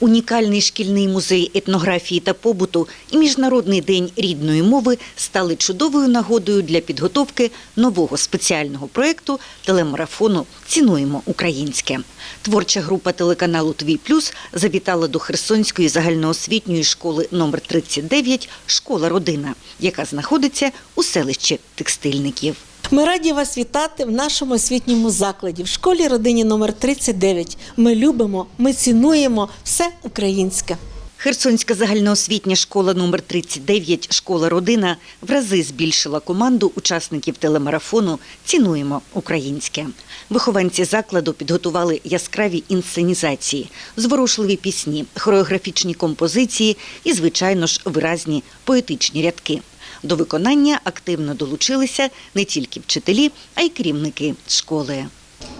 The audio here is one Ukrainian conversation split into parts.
Унікальний шкільний музей етнографії та побуту і Міжнародний день рідної мови стали чудовою нагодою для підготовки нового спеціального проєкту телемарафону Цінуємо українське. Творча група телеканалу Твій Плюс завітала до Херсонської загальноосвітньої школи номер 39 Школа Родина, яка знаходиться у селищі текстильників. Ми раді вас вітати в нашому освітньому закладі в школі родині номер 39. Ми любимо, ми цінуємо все українське. Херсонська загальноосвітня школа номер 39 Школа Родина в рази збільшила команду учасників телемарафону Цінуємо українське. Вихованці закладу підготували яскраві інсценізації, зворушливі пісні, хореографічні композиції і, звичайно ж, виразні поетичні рядки. До виконання активно долучилися не тільки вчителі, а й керівники школи.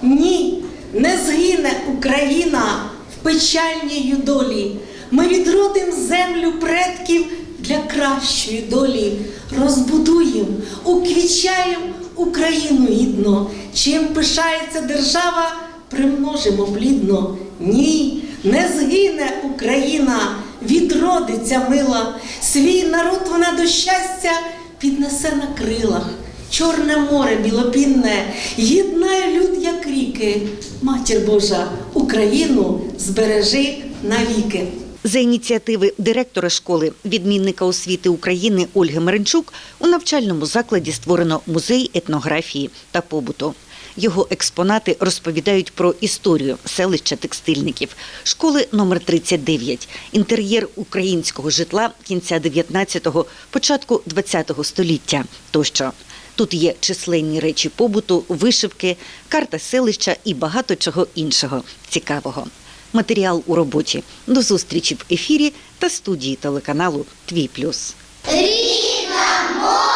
Ні, не згине Україна в печальній долі. Ми відродим землю предків для кращої долі. Розбудуємо, уквічаєм Україну гідно. Чим пишається держава, примножимо плідно. Ні, не згине Україна, відродиться мила. Свій народ вона до щастя піднесе на крилах. Чорне море білопінне, єднає люд, як ріки. Матір Божа, Україну збережи навіки. За ініціативи директора школи, відмінника освіти України Ольги Маринчук, у навчальному закладі створено музей етнографії та побуту. Його експонати розповідають про історію селища текстильників, школи номер 39, інтер'єр українського житла кінця 19-го, початку 20-го століття тощо. Тут є численні речі побуту, вишивки, карта селища і багато чого іншого цікавого матеріал у роботі. До зустрічі в ефірі та студії телеканалу Твій Плюс. Рідна мова!